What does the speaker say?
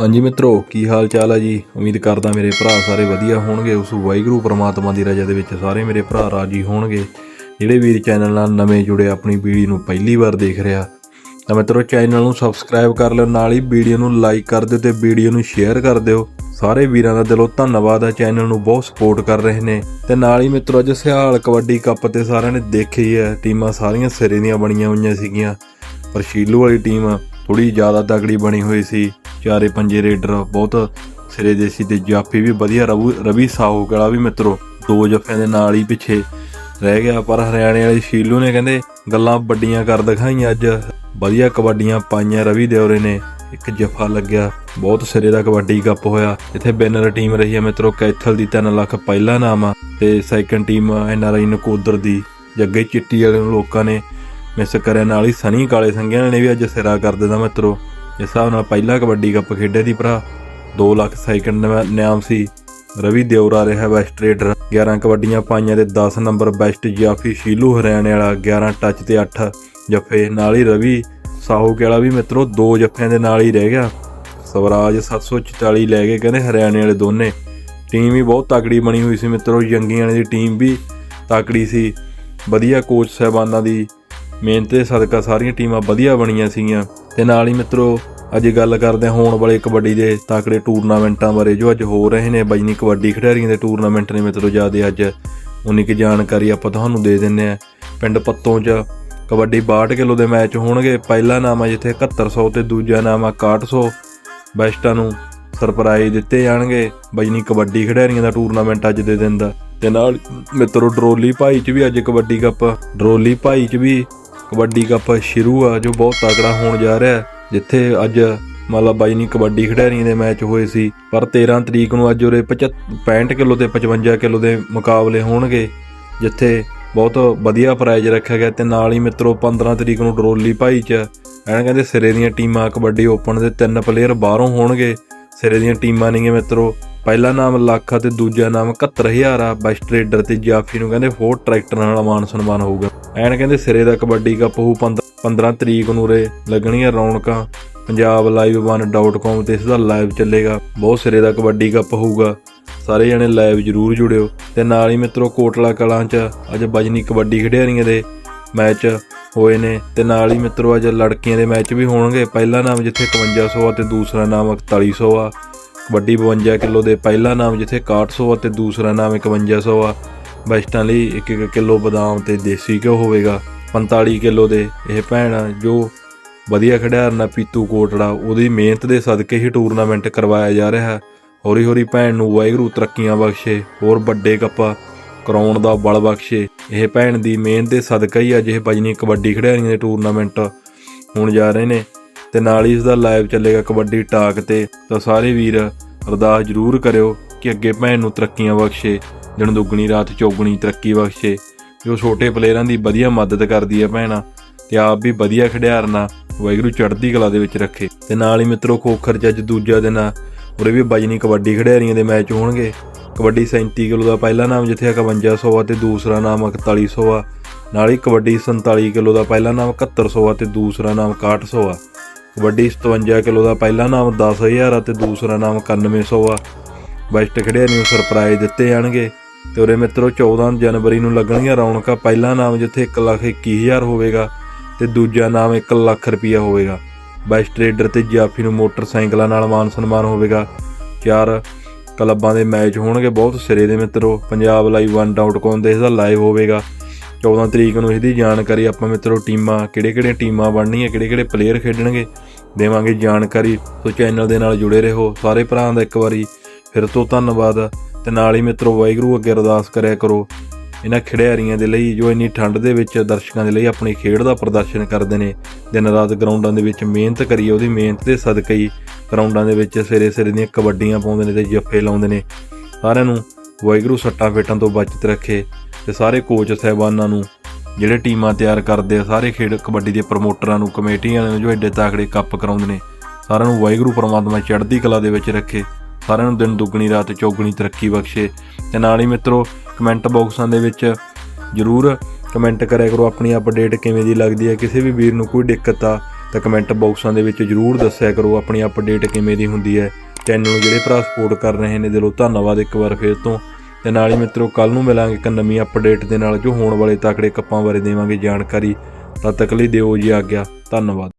ਹਾਂਜੀ ਮਿੱਤਰੋ, ਕੀ ਹਾਲ ਚਾਲ ਹੈ ਜੀ? ਉਮੀਦ ਕਰਦਾ ਮੇਰੇ ਭਰਾ ਸਾਰੇ ਵਧੀਆ ਹੋਣਗੇ। ਉਸ ਵਾਹਿਗੁਰੂ ਪ੍ਰਮਾਤਮਾ ਦੀ ਰਜ਼ਾ ਦੇ ਵਿੱਚ ਸਾਰੇ ਮੇਰੇ ਭਰਾ ਰਾਜੀ ਹੋਣਗੇ। ਜਿਹੜੇ ਵੀਰ ਚੈਨਲ ਨਾਲ ਨਵੇਂ ਜੁੜੇ ਆਪਣੀ ਵੀਡੀਓ ਨੂੰ ਪਹਿਲੀ ਵਾਰ ਦੇਖ ਰਿਹਾ, ਤਾਂ ਮਿੱਤਰੋ, ਚੈਨਲ ਨੂੰ ਸਬਸਕ੍ਰਾਈਬ ਕਰ ਲਿਓ, ਨਾਲ ਹੀ ਵੀਡੀਓ ਨੂੰ ਲਾਈਕ ਕਰ ਦਿਓ ਤੇ ਵੀਡੀਓ ਨੂੰ ਸ਼ੇਅਰ ਕਰ ਦਿਓ। ਸਾਰੇ ਵੀਰਾਂ ਦਾ ਦਿਲੋਂ ਧੰਨਵਾਦ ਹੈ ਚੈਨਲ ਨੂੰ ਬਹੁਤ ਸਪੋਰਟ ਕਰ ਰਹੇ ਨੇ। ਤੇ ਨਾਲ ਹੀ ਮਿੱਤਰੋ, ਅੱਜ ਸਿਹਾਲ ਕਬੱਡੀ ਕੱਪ ਤੇ ਸਾਰਿਆਂ ਨੇ ਦੇਖੀ ਹੈ ਟੀਮਾਂ ਸਾਰੀਆਂ ਸਿਰੇ ਦੀਆਂ ਬਣੀਆਂ ਹੋਈਆਂ ਸੀਗੀਆਂ। ਪਰ ਸ਼ੀਲੂ ਵਾਲੀ ਟੀਮ ਥੋੜੀ ਜ਼ਿਆਦਾ ਤਗੜੀ ਬਣੀ ਹੋਈ ਸੀ। ਚਾਰੇ ਪੰਜੇ ਰੇਡਰ ਬਹੁਤ ਸਿਰੇ ਦੇ ਸੀ ਤੇ ਜਾਫੀ ਵੀ ਵਧੀਆ ਰਵੀ ਸਾਹੂ ਕਲਾ ਵੀ ਮਿੱਤਰੋ, ਦੋ ਜੱਫਿਆਂ ਦੇ ਨਾਲ ਹੀ ਪਿੱਛੇ ਰਹਿ ਗਿਆ, ਪਰ ਹਰਿਆਣੇ ਵਾਲੇ ਸ਼ੀਲੂ ਨੇ ਕਹਿੰਦੇ ਗੱਲਾਂ ਵੱਡੀਆਂ ਕਰ ਦਿਖਾਈਆਂ ਅੱਜ। ਵਧੀਆ ਕਬੱਡੀਆਂ ਪਾਈਆਂ ਰਵੀ ਦਿਉਰੇ ਨੇ, ਇੱਕ ਜਫਾ ਲੱਗਿਆ, ਬਹੁਤ ਸਿਰੇ ਦਾ ਕਬੱਡੀ ਕੱਪ ਹੋਇਆ। ਇੱਥੇ ਬੈਨਰ ਟੀਮ ਰਹੀ ਹੈ ਮਿੱਤਰੋ, ਕੈਥਲ ਦੀ 3 ਲੱਖ ਪਹਿਲਾ ਨਾਮ ਆ, ਤੇ second team R I Nakodar ਦੀ ਜੱਗੇ ਚਿੱਟੀ ਵਾਲੇ ਨੂੰ ਲੋਕਾਂ ਨੇ ਮਿਸ ਕਰਿਆ, ਨਾਲ ਹੀ ਸਨੀ ਕਾਲੇ ਸੰਗਿਆਂ ਨੇ ਵੀ ਅੱਜ ਸਿਰਾ ਕਰ ਦਿੱਤਾ ਮਿੱਤਰੋ। ਇਸ ਹਿਸਾਬ ਨਾਲ ਪਹਿਲਾ ਕਬੱਡੀ ਕੱਪ ਖੇਡਿਆ ਦੀ ਭਰਾ 2 ਲੱਖ ਸੈਕੰਡ ਨਾਮ ਸੀ। ਰਵੀ ਦਿਉਰਾ ਰਿਹਾ ਵੈਸਟ ਰੇਡਰ 11 ਕਬੱਡੀਆਂ ਪਾਈਆਂ ਤੇ 10 ਨੰਬਰ ਬੈਸਟ ਜਾਫੀ ਸ਼ੀਲੂ ਹਰਿਆਣੇ ਵਾਲਾ 11 ਟੱਚ ਤੇ 8 ਜੱਫੇ। ਨਾਲ ਹੀ ਰਵੀ ਸਾਹੂ ਵਾਲਾ ਵੀ ਮਿੱਤਰੋ, ਦੋ ਜੱਫਿਆਂ ਦੇ ਨਾਲ ਹੀ ਰਹਿ ਗਿਆ। ਸਵਰਾਜ 744 ਲੈ ਕੇ ਕਹਿੰਦੇ ਹਰਿਆਣੇ ਵਾਲੇ ਦੋਨੇ। ਟੀਮ ਵੀ ਬਹੁਤ ਤਕੜੀ ਬਣੀ ਹੋਈ ਸੀ ਮਿੱਤਰੋ, ਜੰਗੀਆਂ ਦੀ ਟੀਮ ਵੀ ਤਕੜੀ ਸੀ। ਵਧੀਆ ਕੋਚ ਸਹਿਬਾਨਾਂ ਦੀ ਮਿਹਨਤ ਦੇ ਸਦਕਾ ਸਾਰੀਆਂ ਟੀਮਾਂ ਵਧੀਆ ਬਣੀਆਂ ਸੀਗੀਆਂ। ਤੇ ਨਾਲ ਹੀ ਮਿੱਤਰੋ, ਅੱਜ ਗੱਲ ਕਰਦੇ ਹਾਂ ਹੋਣ ਵਾਲੇ ਕਬੱਡੀ ਦੇ ਤਾਕੜੇ ਟੂਰਨਾਮੈਂਟਾਂ ਬਾਰੇ, ਜੋ ਅੱਜ ਹੋ ਰਹੇ ਨੇ ਬਜਨੀ ਕਬੱਡੀ ਖਿਡਾਰੀਆਂ ਦੇ ਟੂਰਨਾਮੈਂਟ ਨੇ ਮਿੱਤਰੋ, ਜ਼ਿਆਦਾ ਅੱਜ। ਉਨੀ ਕੀ ਜਾਣਕਾਰੀ ਆਪਾਂ ਤੁਹਾਨੂੰ ਦੇ ਦਿੰਨੇ ਆ ਪਿੰਡ ਪੱਤੋਂ 'ਚ ਕਬੱਡੀ 62 ਕਿਲੋ ਦੇ ਮੈਚ ਹੋਣਗੇ। ਪਹਿਲਾ ਨਾਮ ਆ ਜਿੱਥੇ 7100 ਤੇ ਦੂਜਾ ਨਾਮ ਆ 6100 ਬੈਸਟਾਂ ਨੂੰ ਸਰਪ੍ਰਾਈਜ਼ ਦਿੱਤੇ ਜਾਣਗੇ ਬਜਨੀ ਕਬੱਡੀ ਖਿਡਾਰੀਆਂ ਦਾ ਟੂਰਨਾਮੈਂਟ ਅੱਜ ਦੇ ਦਿਨ ਦਾ। ਤੇ ਨਾਲ ਮਿੱਤਰੋ, ਡਰੋਲੀ ਭਾਈ 'ਚ ਵੀ ਅੱਜ ਕਬੱਡੀ ਕੱਪ। ਡਰੋਲੀ ਭਾਈ 'ਚ ਵੀ ਕਬੱਡੀ ਕੱਪ ਸ਼ੁਰੂ ਆ, ਜੋ ਬਹੁਤ ਤਕੜਾ ਹੋਣ ਜਾ ਰਿਹਾ ਜਿੱਥੇ ਅੱਜ ਮਤਲਬ ਬਾਈ ਨਹੀਂ ਕਬੱਡੀ ਖਿਡਾਰੀਆਂ ਦੇ ਮੈਚ ਹੋਏ ਸੀ। ਪਰ 13 ਤਰੀਕ ਨੂੰ ਅੱਜ ਉਰੇ 65 ਕਿਲੋ ਤੇ 55 ਕਿਲੋ ਦੇ ਮੁਕਾਬਲੇ ਹੋਣਗੇ, ਜਿੱਥੇ ਬਹੁਤ ਵਧੀਆ ਪ੍ਰਾਈਜ਼ ਰੱਖਿਆ ਗਿਆ ਤੇ ਨਾਲ ਹੀ ਮਿੱਤਰੋ 15 ਤਰੀਕ ਨੂੰ ਡਰੋਲੀ ਭਾਈ ਚ ਐਨ ਕਹਿੰਦੇ ਸਿਰੇ ਦੀਆਂ ਟੀਮਾਂ ਕਬੱਡੀ ਓਪਨ ਦੇ ਤਿੰਨ ਪਲੇਅਰ ਬਾਹਰੋਂ ਹੋਣਗੇ। ਸਿਰੇ ਦੀਆਂ ਟੀਮਾਂ ਨੇਗੇ ਮਿੱਤਰੋ, ਪਹਿਲਾ ਨਾਮ ਲੱਖ ਆ ਤੇ ਦੂਜਾ ਨਾਮ 71000 ਆ। ਬੈਸਟ ਰੇਡਰ ਤੇ ਜਾਫੀ ਨੂੰ ਕਹਿੰਦੇ ਫੋਰ ਟਰੈਕਟਰ ਨਾਲ ਮਾਨ ਸਨਮਾਨ ਹੋਊਗਾ। ਐਨ ਕਹਿੰਦੇ ਸਿਰੇ ਦਾ ਕਬੱਡੀ ਕੱਪ ਹੋਊ 15 ਤਰੀਕ ਨੂੰ ਰੇ ਲੱਗਣੀਆਂ ਰੌਣਕਾਂ। ਪੰਜਾਬ ਲਾਈਵ 1.com ਤੇ ਇਸ ਦਾ ਲਾਈਵ ਚੱਲੇਗਾ। ਬਹੁਤ ਸਿਰੇ ਦਾ ਕਬੱਡੀ ਕੱਪ ਹੋਊਗਾ। ਸਾਰੇ ਜਣੇ ਲਾਈਵ ਜਰੂਰ ਜੁੜਿਓ। ਤੇ ਨਾਲ ਹੀ ਮਿੱਤਰੋ, ਕੋਟਲਾ ਕਲਾਂ ਚ ਅੱਜ ਬਜਨੀ ਕਬੱਡੀ ਖਿਡਾਰੀਆਂ ਦੇ ਮੈਚ ਹੋਏ ਨੇ। ਤੇ ਨਾਲ ਹੀ ਮਿੱਤਰੋ, ਅੱਜ ਲੜਕੀਆਂ ਦੇ ਮੈਚ ਵੀ ਹੋਣਗੇ। ਪਹਿਲਾ ਨਾਮ ਜਿੱਥੇ 5100 ਆ ਤੇ ਦੂਸਰਾ ਨਾਮ 4100 ਆ। ਕਬੱਡੀ 52 ਕਿਲੋ ਦੇ ਪਹਿਲਾ ਨਾਮ ਜਿੱਥੇ 6100 ਆ ਤੇ ਦੂਸਰਾ ਨਾਮ 5100 ਆ। ਬੈਸਟਾਂ ਲਈ 1-1 ਕਿਲੋ ਬਦਾਮ ਤੇ ਦੇਸੀ ਘਿਓ ਹੋਵੇਗਾ 45 ਕਿਲੋ ਦੇ। ਇਹ ਭੈਣ ਜੋ ਵਧੀਆ ਖਿਡਾਰਨ ਨਾ ਪੀਤੂ ਕੋਟੜਾ, ਉਹਦੀ ਮਿਹਨਤ ਦੇ ਸਦਕੇ ਹੀ ਟੂਰਨਾਮੈਂਟ ਕਰਵਾਇਆ ਜਾ ਰਿਹਾ। ਹੈ ਹੌਲੀ ਹੌਲੀ ਭੈਣ ਨੂੰ ਵਾਹਿਗੁਰੂ ਤਰੱਕੀਆਂ ਬਖਸ਼ੇ, ਹੋਰ ਵੱਡੇ ਕੱਪਾ ਕਰਾਉਣ ਦਾ ਬਲ ਬਖਸ਼ੇ। ਇਹ ਭੈਣ ਦੀ ਮਿਹਨਤ ਦੇ ਸਦਕਾ ਹੀ ਅੱਜ ਇਹ ਬਜਨੀ ਕਬੱਡੀ ਖਿਡਾਰੀਆਂ ਦੇ ਟੂਰਨਾਮੈਂਟ ਹੋਣ ਜਾ ਰਹੇ ਨੇ। ਤੇ ਨਾਲ ਹੀ ਇਸ ਦਾ ਲਾਈਵ ਚੱਲੇਗਾ ਕਬੱਡੀ ਟਾਕ ਤੇ। ਤਾਂ ਸਾਰੇ ਵੀਰ ਅਰਦਾਸ ਜ਼ਰੂਰ ਕਰਿਓ ਕਿ ਅੱਗੇ ਭੈਣ ਨੂੰ ਤਰੱਕੀਆਂ ਬਖਸ਼ੇ। ਦਿਨ ਦੁੱਗਣੀ, ਰਾਤ ਚੌਗਣੀ, ਤਰੱਕੀ ਬਖਸ਼ੇ। ਜੋ ਛੋਟੇ ਪਲੇਅਰਾਂ ਦੀ ਵਧੀਆ ਮਦਦ ਕਰਦੀ ਹੈ ਭੈਣਾ, ਤੇ ਆਪ ਵੀ ਵਧੀਆ ਖਿਡਾਰਨਾ, ਵਾਹਿਗੁਰੂ ਚੜ੍ਹਦੀ ਕਲਾ ਦੇ ਵਿੱਚ ਰੱਖੇ। ਤੇ ਨਾਲ ਹੀ ਮਿੱਤਰੋ, ਖੋਖਰ ਚ ਅੱਜ ਦੂਜਾ ਦਿਨ ਆ। ਉਰੇ ਵੀ ਬਜਨੀ ਕਬੱਡੀ ਖਿਡਾਰੀਆਂ ਦੇ ਮੈਚ ਹੋਣਗੇ। ਕਬੱਡੀ 37 ਕਿਲੋ ਦਾ ਪਹਿਲਾ ਨਾਮ ਜਿੱਥੇ 5100 ਆ ਤੇ ਦੂਸਰਾ ਨਾਮ 4100 ਆ। ਨਾਲ ਹੀ ਕਬੱਡੀ 47 ਕਿਲੋ ਦਾ ਪਹਿਲਾ ਨਾਮ 7100 ਆ ਤੇ ਦੂਸਰਾ ਨਾਮ 6100 ਆ। ਕਬੱਡੀ 57 ਕਿਲੋ ਦਾ ਪਹਿਲਾ ਨਾਮ 10000 ਆ ਤੇ ਦੂਸਰਾ ਨਾਮ 9100 ਆ। ਬੈਸਟ ਖਿਡਾਰੀ ਨੂੰ ਸਰਪ੍ਰਾਈਜ਼ ਦਿੱਤੇ ਜਾਣਗੇ। ਤੇ ਉਰੇ ਮਿੱਤਰੋ 14 ਜਨਵਰੀ ਨੂੰ ਲੱਗਣਗੀਆਂ ਰੌਣਕਾਂ। ਪਹਿਲਾ ਨਾਮ ਜਿੱਥੇ 1 ਲੱਖ 21000 ਹੋਵੇਗਾ ਤੇ ਦੂਜਾ ਨਾਮ 1 ਲੱਖ ਰੁਪਇਆ ਹੋਵੇਗਾ। ਬੈਸਟ ਰੇਡਰ ਤੇ ਜਾਫੀ ਨੂੰ ਮੋਟਰਸਾਈਕਲਾਂ ਨਾਲ ਮਾਨ ਸਨਮਾਨ ਹੋਵੇਗਾ। ਚਾਰ ਕਲੱਬਾਂ ਦੇ ਮੈਚ ਹੋਣਗੇ ਬਹੁਤ ਸਿਰੇ ਦੇ ਮਿੱਤਰੋ। ਪੰਜਾਬ ਲਾਈਵ 1.com ਦੇ ਇਹਦਾ ਲਾਈਵ ਹੋਵੇਗਾ। 14 ਤਰੀਕ ਨੂੰ ਇਹਦੀ ਜਾਣਕਾਰੀ ਆਪਾਂ ਮਿੱਤਰੋ, ਟੀਮਾਂ, ਕਿਹੜੇ-ਕਿਹੜੇ ਟੀਮਾਂ ਬਣਨੀਆਂ, ਕਿਹੜੇ-ਕਿਹੜੇ ਪਲੇਅਰ ਖੇਡਣਗੇ, ਦੇਵਾਂਗੇ ਜਾਣਕਾਰੀ। ਸੋ ਚੈਨਲ ਦੇ ਨਾਲ ਜੁੜੇ ਰਹੋ। ਸਾਰੇ ਭਰਾਵਾਂ ਦਾ ਇੱਕ ਵਾਰੀ ਫਿਰ ਤੋਂ ਧੰਨਵਾਦ। ਤੇ ਨਾਲ ਹੀ ਮਿੱਤਰੋ ਵਾਹਿਗੁਰੂ ਅੱਗੇ ਅਰਦਾਸ ਕਰਿਆ ਕਰੋ। ਇਹਨਾਂ ਖਿਡਾਰੀਆਂ ਦੇ ਲਈ ਜੋ ਇੰਨੀ ਠੰਡ ਦੇ ਵਿੱਚ ਦਰਸ਼ਕਾਂ ਦੇ ਲਈ ਆਪਣੀ ਖੇਡ ਦਾ ਪ੍ਰਦਰਸ਼ਨ ਕਰਦੇ ਨੇ। ਦਿਨ ਰਾਤ ਗਰਾਊਂਡਾਂ ਦੇ ਵਿੱਚ ਮਿਹਨਤ ਕਰੀ ਉਹਦੀ ਮਿਹਨਤ ਦੇ ਸਦਕਾ ਹੀ ਗਰਾਊਂਡਾਂ ਦੇ ਵਿੱਚ ਸਿਰੇ ਸਿਰੇ ਦੀਆਂ ਕਬੱਡੀਆਂ ਪਾਉਂਦੇ ਨੇ ਤੇ ਜੱਫੇ ਲਾਉਂਦੇ ਨੇ। ਸਾਰਿਆਂ ਨੂੰ ਵਾਹਿਗੁਰੂ ਸੱਟਾਂ ਫੇਟਾਂ ਤੋਂ ਬਚਤ ਰੱਖੇ ਤੇ ਸਾਰੇ ਕੋਚ ਸਹਿਬਾਨਾਂ ਨੂੰ ਜਿਹੜੇ ਟੀਮਾਂ ਤਿਆਰ ਕਰਦੇ ਆ, ਸਾਰੇ ਖੇਡ ਕਬੱਡੀ ਦੇ ਪ੍ਰਮੋਟਰਾਂ ਨੂੰ ਕਮੇਟੀਆਂ ਵਾਲਿਆਂ ਨੂੰ ਜੋ ਐਡੇ ਤਾਕੜੇ ਕੱਪ ਕਰਾਉਂਦੇ ਨੇ, ਸਾਰਿਆਂ ਨੂੰ ਵਾਹਿਗੁਰੂ ਪਰਮਾਤਮਾ ਚੜ੍ਹਦੀ ਕਲਾ ਦੇ ਵਿੱਚ ਰੱਖੇ। ਸਾਰਿਆਂ ਨੂੰ ਦਿਨ ਦੁੱਗਣੀ, ਰਾਤ ਚੌਗਣੀ ਤਰੱਕੀ ਬਖਸ਼ੇ। ਤੇ ਨਾਲ ਹੀ ਮਿੱਤਰੋ ਕਮੈਂਟ ਬਾਕਸਾਂ ਦੇ ਵਿੱਚ ਜਰੂਰ ਕਮੈਂਟ ਕਰਿਆ ਕਰੋ ਆਪਣੀ ਅਪਡੇਟ ਕਿਵੇਂ ਦੀ ਲੱਗਦੀ ਹੈ। ਕਿਸੇ ਵੀ ਵੀਰ ਨੂੰ ਕੋਈ ਦਿੱਕਤ ਆ, ਤਾਂ ਕਮੈਂਟ ਬਾਕਸਾਂ ਦੇ ਵਿੱਚ ਜਰੂਰ ਦੱਸਿਆ ਕਰੋ ਆਪਣੀ ਅਪਡੇਟ ਕਿਵੇਂ ਦੀ ਹੁੰਦੀ ਹੈ। ਚੈਨਲ ਨੂੰ ਜਿਹੜੇ ਭਰਾ ਸਪੋਰਟ ਕਰ ਰਹੇ ਨੇ, ਦਿਲੋਂ ਧੰਨਵਾਦ ਇੱਕ ਵਾਰ ਫੇਰ ਤੋਂ। ਤੇ ਨਾਲ ਹੀ ਮਿੱਤਰੋ ਕੱਲ ਨੂੰ ਮਿਲਾਂਗੇ ਇੱਕ ਨਵੀਂ ਅਪਡੇਟ ਦੇ ਨਾਲ, ਜੋ ਹੋਣ ਵਾਲੇ ਤਕੜੇ ਕੱਪਾਂ ਬਾਰੇ ਦੇਵਾਂਗੇ ਜਾਣਕਾਰੀ। ਤਦ ਤੱਕ ਲਈ ਦਿਓ ਜੀ ਆਗਿਆ, ਧੰਨਵਾਦ।